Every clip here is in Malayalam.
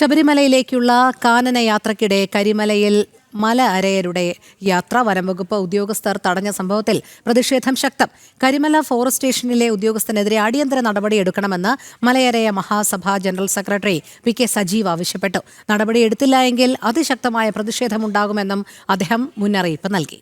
ശബരിമലയിലേക്കുള്ള കാനന യാത്രക്കിടെ കരിമലയിൽ മല അരയരുടെ യാത്ര വനംവകുപ്പ് ഉദ്യോഗസ്ഥർ തടഞ്ഞ സംഭവത്തിൽ പ്രതിഷേധം ശക്തം. കരിമല ഫോറസ്റ്റ് സ്റ്റേഷനിലെ ഉദ്യോഗസ്ഥനെതിരെ അടിയന്തര നടപടിയെടുക്കണമെന്ന് Malayaraya Mahasabha general secretary P K Sajeev ആവശ്യപ്പെട്ടു. നടപടിയെടുത്തില്ല എങ്കിൽ അതിശക്തമായ പ്രതിഷേധമുണ്ടാകുമെന്നും അദ്ദേഹം മുന്നറിയിപ്പ് നൽകി.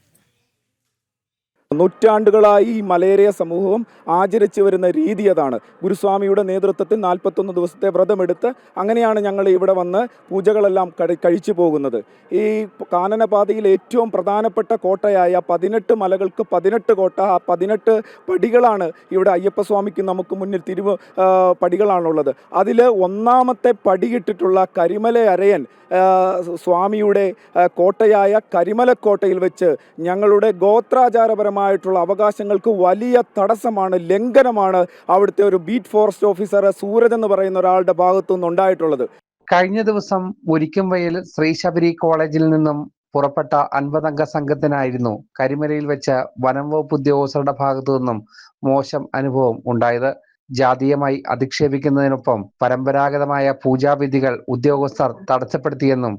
നൂറ്റാണ്ടുകളായി ഈ മലേറിയ സമൂഹവും ആചരിച്ചു വരുന്ന രീതി അതാണ്. ഗുരുസ്വാമിയുടെ നേതൃത്വത്തിൽ നാൽപ്പത്തൊന്ന് ദിവസത്തെ വ്രതമെടുത്ത് അങ്ങനെയാണ് ഞങ്ങൾ ഇവിടെ വന്ന് പൂജകളെല്ലാം കഴി- കഴിച്ചു പോകുന്നത്. ഈ കാനനപാതയിൽ ഏറ്റവും പ്രധാനപ്പെട്ട കോട്ടയായ പതിനെട്ട് മലകൾക്ക് പതിനെട്ട് കോട്ട ആ പതിനെട്ട് പടികളാണ് ഇവിടെ അയ്യപ്പസ്വാമിക്ക് നമുക്ക് മുന്നിൽ തിരുവ പടികളാണുള്ളത്. അതിൽ ഒന്നാമത്തെ പടിയിട്ടിട്ടുള്ള കരിമല അരയൻ സ്വാമിയുടെ കോട്ടയായ കരിമലക്കോട്ടയിൽ വെച്ച് ഞങ്ങളുടെ ഗോത്രാചാരപരമായിട്ടുള്ള അവകാശങ്ങൾക്ക് വലിയ തടസ്സമാണ് ലംഘനമാണ് അവിടുത്തെ ഒരു ബീറ്റ് ഫോറസ്റ്റ് ഓഫീസർ സൂരജ് എന്ന് പറയുന്ന ഒരാളുടെ ഭാഗത്തു നിന്നുണ്ടായിട്ടുള്ളത് കഴിഞ്ഞ ദിവസം മുരിക്കുംവയൽ ശ്രീശബരി കോളേജിൽ നിന്നും പുറപ്പെട്ട അൻപതംഗ സംഘത്തിനായിരുന്നു കരിമലയിൽ വെച്ച വനം വകുപ്പ് ഉദ്യോഗസ്ഥരുടെ ഭാഗത്തു നിന്നും മോശം അനുഭവം ഉണ്ടായത്. ജാതീയമായി അധിക്ഷേപിക്കുന്നതിനൊപ്പം പരമ്പരാഗതമായ പൂജാവിധികൾ ഉദ്യോഗസ്ഥർ തടസ്സപ്പെടുത്തിയെന്നും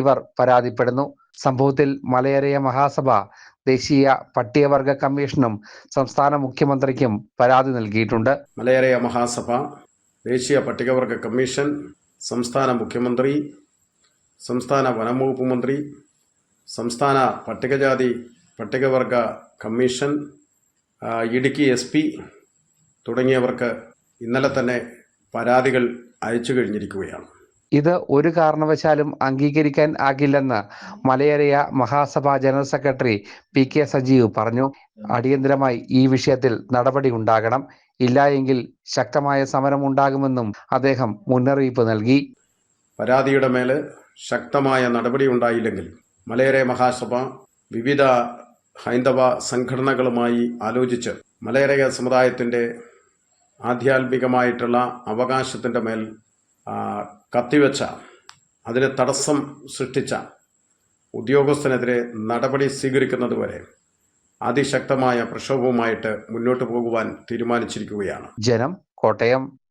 ഇവർ പരാതിപ്പെടുന്നു. സംഭവത്തിൽ മലയരയ മഹാസഭ ദേശീയ പട്ടികവർഗ കമ്മീഷനും സംസ്ഥാന മുഖ്യമന്ത്രിക്കും പരാതി നൽകിയിട്ടുണ്ട്. മലയാള മഹാസഭ ദേശീയ പട്ടികവർഗ കമ്മീഷൻ സംസ്ഥാന മുഖ്യമന്ത്രി സംസ്ഥാന വനംവകുപ്പ് മന്ത്രി സംസ്ഥാന പട്ടികജാതി പട്ടികവർഗ കമ്മീഷൻ ഇടുക്കി എസ് പി തുടങ്ങിയവർക്ക് ഇന്നലെ തന്നെ പരാതികൾ അയച്ചു കഴിഞ്ഞിരിക്കുകയാണ്. ഇത് ഒരു കാരണവശാലും അംഗീകരിക്കാൻ ആകില്ലെന്ന് Malayaraya Mahasabha general secretary P K Sajeev പറഞ്ഞു. അടിയന്തരമായി ഈ വിഷയത്തിൽ നടപടി ഉണ്ടാകണം. ഇല്ല എങ്കിൽ ശക്തമായ സമരം ഉണ്ടാകുമെന്നും അദ്ദേഹം മുന്നറിയിപ്പ് നൽകി. പരാതിയുടെ മേൽ ശക്തമായ നടപടി ഉണ്ടായില്ലെങ്കിൽ മലയര മഹാസഭ വിവിധ ഹൈന്ദവ സംഘടനകളുമായി ആലോചിച്ച് മലയരക സമുദായത്തിന്റെ ആധ്യാത്മികമായിട്ടുള്ള അവകാശത്തിന്റെ മേൽ കത്തിവെച്ച അതിന് തടസ്സം സൃഷ്ടിച്ച ഉദ്യോഗസ്ഥനെതിരെ നടപടി സ്വീകരിക്കുന്നതുവരെ അതിശക്തമായ പ്രക്ഷോഭവുമായിട്ട് മുന്നോട്ട് പോകുവാൻ തീരുമാനിച്ചിരിക്കുകയാണ്. ജനം കോട്ടയം